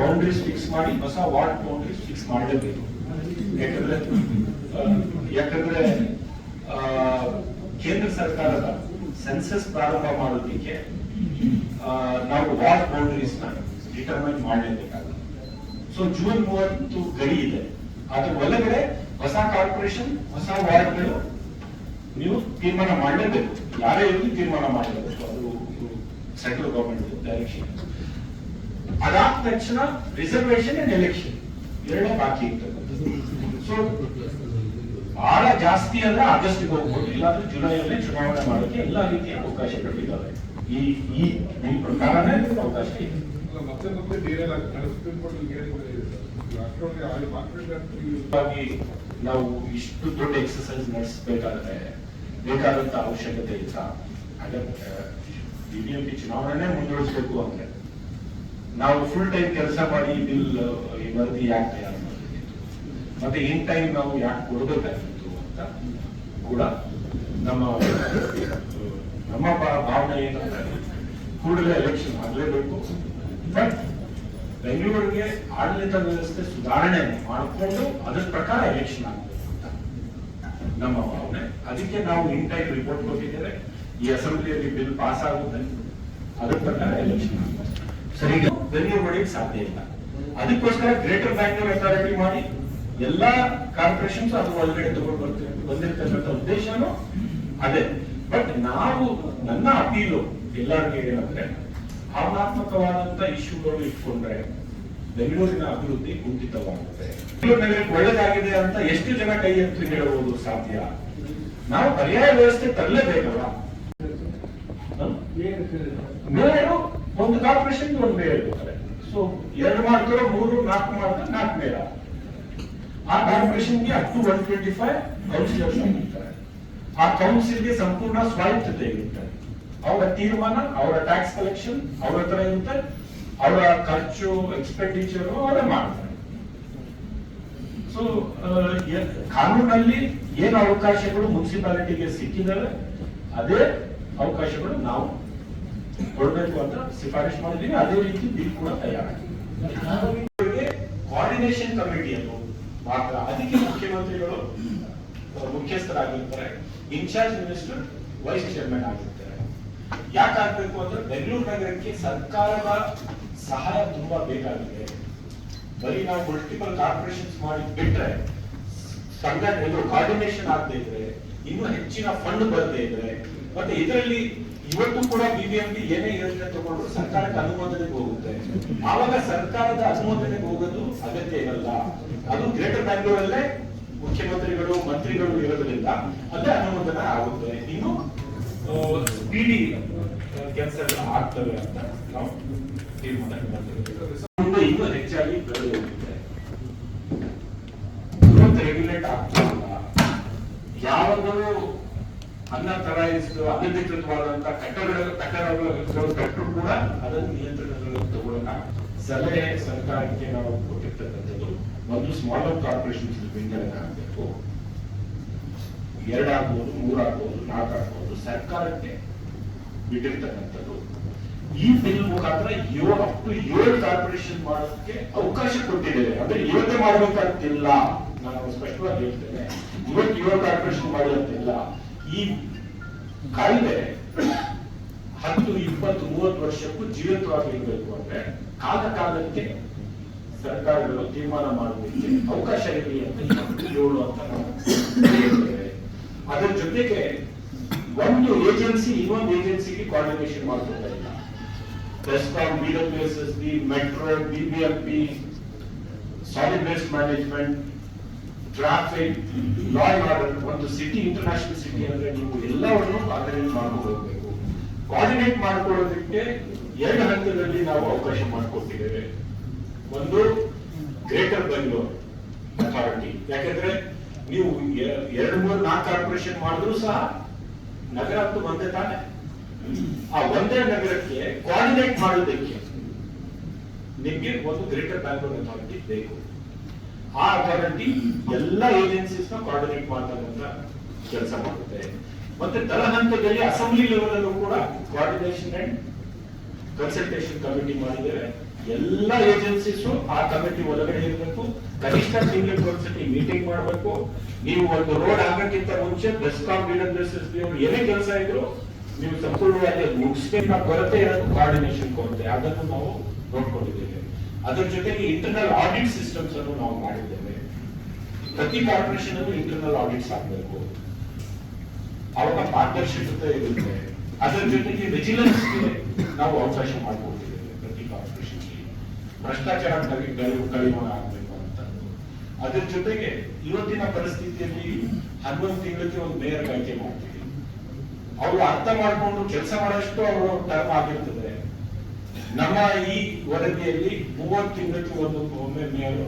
Boundaries fix ಮಾಡಿ, ಹೊಸ ward boundaries fix ಮಾಡಲೇಬೇಕು. ಯಾಕಂದ್ರೆ ಯಾಕಂದ್ರೆ ಕೇಂದ್ರ ಸರ್ಕಾರದ ಸೆನ್ಸಸ್ ಪ್ರಾರಂಭ ಮಾಡೋದಕ್ಕೆ ನಾವು ವಾರ್ಡ್ ಬೌಂಡ್ರೀಸ್ನ ಡಿಟರ್ಮೈನ್ ಮಾಡಲೇಬೇಕಾಗುತ್ತೆ. ಸೊ ಜೂನ್ ಮೂವತ್ತು ಗಡಿ ಇದೆ. ಅದ್ರ ಒಳಗಡೆ ಹೊಸ ಕಾರ್ಪೊರೇಷನ್, ಹೊಸ ವಾರ್ಡ್ಗಳು ನೀವು ತೀರ್ಮಾನ ಮಾಡಲೇಬೇಕು. ಯಾರೇ ಇರಲಿ ತೀರ್ಮಾನ ಮಾಡಲೇಬೇಕು. ಅದು ಸೆಂಟ್ರಲ್ ಗವರ್ಮೆಂಟ್ ಡೈರೆಕ್ಷನ್ ಅದಾದ ತಕ್ಷಣ ರಿಸರ್ವೇಶನ್ ಅಂಡ್ ಎಲೆಕ್ಷನ್ ಎರಡೇ ಬಾಕಿ ಸೊ ಬಹಳ ಜಾಸ್ತಿ ಅಂದ್ರೆ ಆಗಸ್ಟ್ಗೆ ಹೋಗ್ಬೋದು. ಇಲ್ಲಾಂದ್ರೆ ಜುಲೈಯಲ್ಲೇ ಚುನಾವಣೆ ಮಾಡೋಕೆ ಎಲ್ಲಾ ರೀತಿಯ ಅವಕಾಶಗಳು ಇದಾವೆ ಈ ಈ ಈ ಪ್ರಕಾರನೇ ಅವಕಾಶ ಇದೆ. ನಾವು ಇಷ್ಟು ದೊಡ್ಡ ಎಕ್ಸರ್ಸೈಸ್ ನಡೆಸಬೇಕಾದ್ರೆ ಬೇಕಾದಂತ ಅವಶ್ಯಕತೆ ಇಲ್ಲ. ಹಾಗೆ ಬಿಬಿಎಂಪಿ ಚುನಾವಣೆ ಮುಂದುವರಿಸಬೇಕು ಅಂದ್ರೆ. ನಾವು ಫುಲ್ ಟೈಮ್ ಕೆಲಸ ಮಾಡಿ ಬಿಲ್ ಈ ವರದಿ ಯಾಕೆ ತಯಾರು ಮತ್ತೆ ಇನ್ ಟೈಮ್ ನಾವು ಯಾಕೆ ಕೊಡಬೇಕಾಗಿತ್ತು ಅಂತ ಕೂಡ ನಮ್ಮ ನಮ್ಮ ಭಾವನೆ ಏನಂದ್ರೆ ಕೂಡಲೇ ಎಲೆಕ್ಷನ್ ಆಗಲೇಬೇಕು. ಬಟ್ ಬೆಂಗಳೂರಿಗೆ ಆಡಳಿತ ವ್ಯವಸ್ಥೆ ಸುಧಾರಣೆ ಮಾಡಿಕೊಂಡು ಅದ್ರ ಪ್ರಕಾರ ಎಲೆಕ್ಷನ್ ಆಗಬೇಕು ಅಂತ ನಮ್ಮ ಭಾವನೆ. ಅದಕ್ಕೆ ನಾವು ಇನ್ ಟೈಮ್ ರಿಪೋರ್ಟ್ ಕೊಟ್ಟಿದ್ದೇವೆ. ಈ ಅಸೆಂಬ್ಲಿಯಲ್ಲಿ ಬಿಲ್ ಪಾಸ್ ಆಗುತ್ತೆ ಅದ್ರ ಪ್ರಕಾರ ಎಲೆಕ್ಷನ್ ಆಗಬೇಕು. ಸರಿ. ಬೆಂಗಳೂರು ಮಾಡಲಿಕ್ಕೆ ಸಾಧ್ಯ ಇಲ್ಲ. ಅದಕ್ಕೋಸ್ಕರ ಗ್ರೇಟರ್ ಬ್ಯಾಂಗ್ಳೂರ್ ಅಥಾರಿಟಿ ಮಾಡಿ ಎಲ್ಲಾ ಕಾರ್ಪೊರೇಷನ್ಸ್ ಅದು ಒಳಗಡೆ ತಗೊಂಡು ಬರ್ತೀವಿ ಬಂದಿರ್ತಕ್ಕಂಥ ಉದ್ದೇಶನೂ ಅದೇ. ಬಟ್ ನಾವು ನನ್ನ ಅಪೀಲು ಎಲ್ಲರಿಗೆ ಏನಂದ್ರೆ ಭಾವನಾತ್ಮಕವಾದಂತ ಇಶ್ಯೂಗಳು ಇಟ್ಕೊಂಡ್ರೆ ಬೆಂಗಳೂರಿನ ಅಭಿವೃದ್ಧಿ ಕುಂಠಿತವಾಗುತ್ತೆ. ಬೆಂಗಳೂರು ಒಳ್ಳೇದಾಗಿದೆ ಅಂತ ಎಷ್ಟು ಜನ ಕೈ ಎತ್ತು ಹೇಳಬಹುದು ಸಾಧ್ಯ? ನಾವು ಪರ್ಯಾಯ ವ್ಯವಸ್ಥೆ ತರಲೇಬೇಕಲ್ಲ ಒಂದು ಕಾರ್ಪೊರೇಷನ್ ಒಂದು ಮೇಯರ್ ಇರ್ತಾರೆ. ಸೊ ಎರಡು ಮಾಡ್ತಾರೋ, ಮೂರು, ನಾಲ್ಕು ಮಾಡ್ತಾರೆ, ನಾಲ್ಕು ಮೇಯರ್ ಆ ಕಾರ್ಪೊರೇಷನ್ಗೆ up to one twenty five councillors ಆಗಿರ್ತಾರೆ ಆ ಕೌನ್ಸಿಲ್ಗೆ ಸಂಪೂರ್ಣ ಸ್ವಾಯತ್ತತೆ ಇರುತ್ತೆ ಅವರ ತೀರ್ಮಾನ, ಅವರ ಟ್ಯಾಕ್ಸ್ ಕಲೆಕ್ಷನ್ ಅವರ ಹತ್ರ ಇರುತ್ತೆ. ಅವರ ಖರ್ಚು ಎಕ್ಸ್ಪೆಂಡಿಚರ್ ಅವರೇ ಮಾಡ್ತಾರೆ. ಸೊ ಕಾನೂನಲ್ಲಿ ಏನು ಅವಕಾಶಗಳು ಮುನ್ಸಿಪಾಲಿಟಿಗೆ ಸಿಕ್ಕಿದಾವೆ, ಅದೇ ಅವಕಾಶಗಳು ನಾವು ಕೊಡಬೇಕು ಅಂತ ಶಿಫಾರಸು ಮಾಡಿದೀವಿ ಅದೇ ರೀತಿ ಬಿಲ್ ಕೂಡ ತಯಾರಾಗಿದೆ. ಕೋಆರ್ಡಿನೇಷನ್ ಕಮಿಟಿ ಅನ್ನು ಮಾತ್ರ. ಅದಕ್ಕೆ ಮುಖ್ಯಮಂತ್ರಿಗಳು ಮುಖ್ಯಸ್ಥರಾಗಿರ್ತಾರೆ. In charge minister vice chairman ಆಗಿರ್ತಾರೆ. ಯಾಕಾಗ್ಬೇಕು ಅಂದ್ರೆ ಬೆಂಗಳೂರು ನಗರಕ್ಕೆ ಸರ್ಕಾರದ ಸಹಾಯ ತುಂಬಾ ಬೇಕಾಗಿದೆ. ಬರೀ ನಾವು ಮಲ್ಟಿಪಲ್ ಕಾರ್ಪೊರೇಷನ್ಸ್ ಮಾಡಿ ಬಿಟ್ರೆ ಇದು ಕೋಆರ್ಡಿನೇಷನ್ ಆಗದೆ ಇದ್ರೆ, ಇನ್ನೂ ಹೆಚ್ಚಿನ ಫಂಡ್ ಬರದೇ ಇದ್ರೆ, ಮತ್ತೆ ಇದರಲ್ಲಿ ಇವತ್ತು ಕೂಡ ಬಿಬಿಎಂಪಿ ಏನೇ ಯೋಜನೆ ತಗೊಂಡ್ರು ಸರ್ಕಾರಕ್ಕೆ ಅನುಮೋದನೆಗೆ ಹೋಗುತ್ತೆ. ಆವಾಗ ಸರ್ಕಾರದ ಅನುಮೋದನೆಗೆ ಹೋಗೋದು ಅಗತ್ಯ ಇರಲ್ಲ. ಅದು ಗ್ರೇಟರ್ ಬ್ಯಾಂಗ್ಳೂರಲ್ಲೇ ಮುಖ್ಯಮಂತ್ರಿಗಳು, ಮಂತ್ರಿಗಳು ಇರೋದ್ರಿಂದ ಅದೇ ಅನುಮೋದನೆ ಆಗುತ್ತೆ. ಇನ್ನು ಸ್ಪೀಡಿ ಕೆಲಸಗಳು ಆಗ್ತವೆ ಅಂತ ನಾವು ತೀರ್ಮಾನ ಅನಧಿಕೃತವಾದಂತ ಕಟ್ಟಡಗಳು ಕಟ್ಟಡಗಳು ಕಟ್ಟರು ಕೂಡ ಅದನ್ನು ನಿಯಂತ್ರಣದಲ್ಲಿ ತಗೊಳ್ಳೋಣ. ಸಲಹೆ ಸರ್ಕಾರಕ್ಕೆ ನಾವು ಕೊಟ್ಟಿರ್ತಕ್ಕಂಥದ್ದು ಒಂದು ಸ್ಮಾಲರ್ ಕಾರ್ಪೊರೇಷನ್ಸ್ ಬೆಂಗಳ ಆಗಬೇಕು ಎರಡಾಗ್ಬೋದು, ಮೂರಾಗ್ಬೋದು, ನಾಲ್ಕಾಗ್ಬೋದು, ಸರ್ಕಾರಕ್ಕೆ ಬಿಟ್ಟಿರ್ತಕ್ಕಂಥದ್ದು. ಈ ಬಿಲ್ ಮುಖಾಂತರ ಏಳು ಅಪ್ ಟು ಏಳು ಕಾರ್ಪೊರೇಷನ್ ಮಾಡೋದಕ್ಕೆ ಅವಕಾಶ ಕೊಟ್ಟಿದ್ದೇವೆ ಅಂದ್ರೆ ಇವತ್ತೇ ಮಾಡಬೇಕಾಗ್ತಿಲ್ಲ. ನಾನು ಸ್ಪಷ್ಟವಾಗಿ ಹೇಳ್ತೇನೆ. ಇವತ್ತು ಏಳು ಕಾರ್ಪೊರೇಷನ್ ಮಾಡಿದಂತಿಲ್ಲ. ಈ ಕಾಯ್ದೆ ಹತ್ತು, ಇಪ್ಪತ್ತು, ಮೂವತ್ತು ವರ್ಷಕ್ಕೂ ಜೀವಂತವಾಗಿರ್ಬೇಕು ಅಂದ್ರೆ ಕಾಲ ಕಾಲಕ್ಕೆ ಸರ್ಕಾರಗಳು ತೀರ್ಮಾನ ಮಾಡೋದಕ್ಕೆ ಅವಕಾಶ ಇರಲಿ ಅಂತ ಏಳು ಅಂತ ಅದರ ಜೊತೆಗೆ ಒಂದು ಏಜೆನ್ಸಿ ಇನ್ನೊಂದು ಏಜೆನ್ಸಿಗೆ ಕೋಆರ್ಡಿನೇಷನ್ ಮಾಡ್ಕೊತಾ ಇಲ್ಲ. BESCOM B metro BBMP solid waste management traffic law order ಒಂದು ಸಿಟಿ ಇಂಟರ್ನ್ಯಾಷನಲ್ ಸಿಟಿ ಅಂದ್ರೆ ನೀವು ಎಲ್ಲವನ್ನು ಕೋಆರ್ಡಿನೇಟ್ ಮಾಡ್ಕೊಂಡು ಹೋಗ್ಬೇಕು ಕೋಆರ್ಡಿನೇಟ್ ಮಾಡ್ಕೊಳ್ಳೋದಕ್ಕೆ ಎರಡು ಹಂತದಲ್ಲಿ ನಾವು ಅವಕಾಶ ಮಾಡಿಕೊಟ್ಟಿದ್ದೇವೆ. ಒಂದು ಗ್ರೇಟರ್ ಬೆಂಗಳೂರು ಅಥಾರಿಟಿ ಯಾಕಂದ್ರೆ ನೀವು ಎರಡು, ಮೂರು, ನಾಲ್ಕು ಕಾರ್ಪೊರೇಷನ್ ಮಾಡಿದ್ರು ಸಹ ನಗರ ಅಂತೂ ಒಂದೇ ತಾನೆ. ಆ ಒಂದೇ ನಗರಕ್ಕೆ ಕೋಆರ್ಡಿನೇಟ್ ಮಾಡೋದಕ್ಕೆ ನಿಮಗೆ ಒಂದು ಗ್ರೇಟರ್ ಬ್ಯಾಂಗ್ಳೂರ್ ಅಥಾರಿಟಿ ಬೇಕು. ಆ ಅಥಾರಿಟಿ ಎಲ್ಲ ಏಜೆನ್ಸೀಸ್ನ ಕೋಆರ್ಡಿನೇಟ್ ಮಾಡ್ತಕ್ಕಂತ ಕೆಲಸ ಮಾಡುತ್ತೆ. ಮತ್ತೆ ತಳ ಹಂತದಲ್ಲಿ ಅಸೆಂಬ್ಲಿ ಲೆವೆಲ್ ಅಲ್ಲೂ ಕೂಡ ಕೋಆರ್ಡಿನೇಷನ್ ಅಂಡ್ ಕನ್ಸಲ್ಟೇಷನ್ ಕಮಿಟಿ ಮಾಡಿದ್ದೇವೆ. ಎಲ್ಲ ಏಜೆನ್ಸೀಸ್ ಆ ಕಮಿಟಿ ಒಳಗಡೆ ಇರಬೇಕು. ಕನಿಷ್ಠ ತಿಂಗಳಿಗೆ ಒಂದ್ಸತಿ ಮೀಟಿಂಗ್ ಮಾಡಬೇಕು. ನೀವು ಒಂದು ರೋಡ್ ಆಗಕ್ಕಿಂತ ಮುಂಚೆ ಬೆಸ್ಕಾಂ ಲೀಡರ್ ಅವ್ರು ಏನೇ ಕೆಲಸ ಇದ್ರು ನೀವು ಸಂಪೂರ್ಣವಾಗಿ ಮುಗಿಸ್ಬೇಕು ಕೊರತೆ ಇರೋದು ಕೋಆರ್ಡಿನೇಷನ್ ಕೊರತೆ. ಅದನ್ನು ನಾವು ನೋಡ್ಕೊಂಡಿದ್ದೇವೆ. ಅದರ ಜೊತೆಗೆ ಇಂಟರ್ನಲ್ ಆಡಿಟ್ ಸಿಸ್ಟಮ್ಸ್ ಅನ್ನು ನಾವು ಮಾಡಿದ್ದೇವೆ. ಪ್ರತಿ ಕಾರ್ಪೊರೇಷನ್ ಅನ್ನು ಇಂಟರ್ನಲ್ ಆಡಿಟ್ಸ್ ಆಗಬೇಕು. ಅವಾಗ ಪಾರದರ್ಶಕತೆ ಇರುತ್ತೆ. ಅದರ ಜೊತೆಗೆ ವಿಜಿಲೆನ್ಸ್ ನಾವು ಅವಕಾಶ ಮಾಡಿಕೊಟ್ಟಿದ್ದೇವೆ ಪ್ರತಿ ಕಾರ್ಪೊರೇಷನ್ ಭ್ರಷ್ಟಾಚಾರ ಕಡಿಮೆ ಆಗಬೇಕು ಅಂತ. ಅದರ ಜೊತೆಗೆ ಇವತ್ತಿನ ಪರಿಸ್ಥಿತಿಯಲ್ಲಿ ಹನ್ನೊಂದು ತಿಂಗಳಿಗೆ ಒಂದು ಮೇಯರ್ ಆಯ್ಕೆ ಮಾಡ್ತೀವಿ. ಅವರು ಅರ್ಥ ಮಾಡ್ಕೊಂಡು ಕೆಲಸ ಮಾಡೋಷ್ಟು ಅವರು ಟರ್ಮ್ ಆಗಿರ್ತದೆ ನಮ್ಮ ಈ ವರದಿಯಲ್ಲಿ ಮೂವತ್ತು ತಿಂಗಳಿಗೆ ಒಂದು ಒಮ್ಮೆ ಮೇಯರ್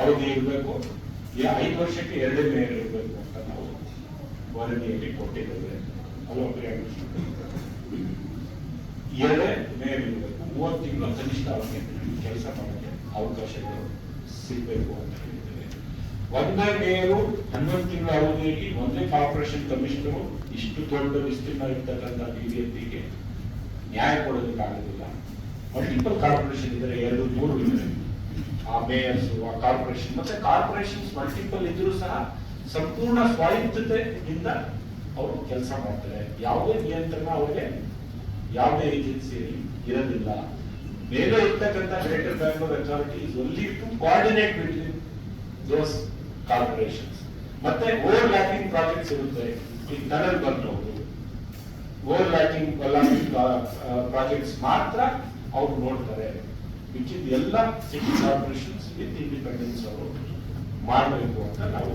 ಅವಧಿ ಇರಬೇಕು. ಐದು ವರ್ಷಕ್ಕೆ ಎರಡೇ ಮೇಯರ್ ಇರಬೇಕು ಅಂತ ನಾವು ವರದಿಯಲ್ಲಿ ಕೊಟ್ಟಿದ್ದೇವೆ. ಅಲ್ವಾ? ಎರಡೇ ಮೇಯರ್ ಇರಬೇಕು. ಮೂವತ್ತು ಕನಿಷ್ಠ ಅವರಿಗೆ ಕೆಲಸ ಮಾಡೋಕ್ಕೆ ಅವಕಾಶಗಳು ಸಿಗಬೇಕು ಅಂತ ಹೇಳಿದ್ದೇವೆ. ಒಂದೇ ಮೇಯರು ಹನ್ನೊಂದು ತಿಂಗಳ ಅವಧಿಯಲ್ಲಿ ಒಂದೇ ಕಾರ್ಪೊರೇಷನ್ ಕಮಿಷನರು ಇಷ್ಟು ದೊಡ್ಡ ವಿಸ್ತೀರ್ಣ ಇರ್ತಕ್ಕಂಥ ಬಿಜೆಪಿಗೆ ನ್ಯಾಯ ಕೊಡೋದಕ್ಕಾಗೋದಿಲ್ಲ ಮಲ್ಟಿಪಲ್ ಕಾರ್ಪೊರೇಷನ್ ಇದ್ರೆ ಎರಡು, ಮೂರು ಇದ್ರೆ ಆ ಮೇಯರ್ಸ್ ಆ ಕಾರ್ಪೊರೇಷನ್ ಮತ್ತೆ ಕಾರ್ಪೊರೇಷನ್ಸ್ ಮಲ್ಟಿಪಲ್ ಇದ್ರೂ ಸಹ ಸಂಪೂರ್ಣ ಸ್ವಾಯತ್ತತೆಯಿಂದ ಅವರು ಕೆಲಸ ಮಾಡ್ತಾರೆ. ಯಾವುದೇ ನಿಯಂತ್ರಣ ಅವರಿಗೆ ಯಾವುದೇ ಏಜೆನ್ಸಿ ಇರೋದಿಲ್ಲ. ಬೇರೆ ಇರ್ತಕ್ಕಂಥ greater Bangalore authority is only to coordinate between those corporations ಮತ್ತೆ ಓವರ್ ಲ್ಯಾಕಿಂಗ್ ಪ್ರಾಜೆಕ್ಟ್ಸ್ ಇರುತ್ತೆ. ಈ ಟನಲ್ ಬರಬಹುದು ಓವರ್ ಲ್ಯಾಕಿಂಗ್ ಪ್ರಾಜೆಕ್ಟ್ಸ್ ಮಾತ್ರ ಅವ್ರು ನೋಡ್ತಾರೆ. ವಿಚ್ ಎಲ್ಲ ಸಿಟಿ ಕಾರ್ಪೊರೇಷನ್ಸ್ ವಿತ್ ಇಂಡಿಪೆಂಡೆನ್ಸ್ ಅವರು ಮಾಡಬೇಕು ಅಂತ ನಾವು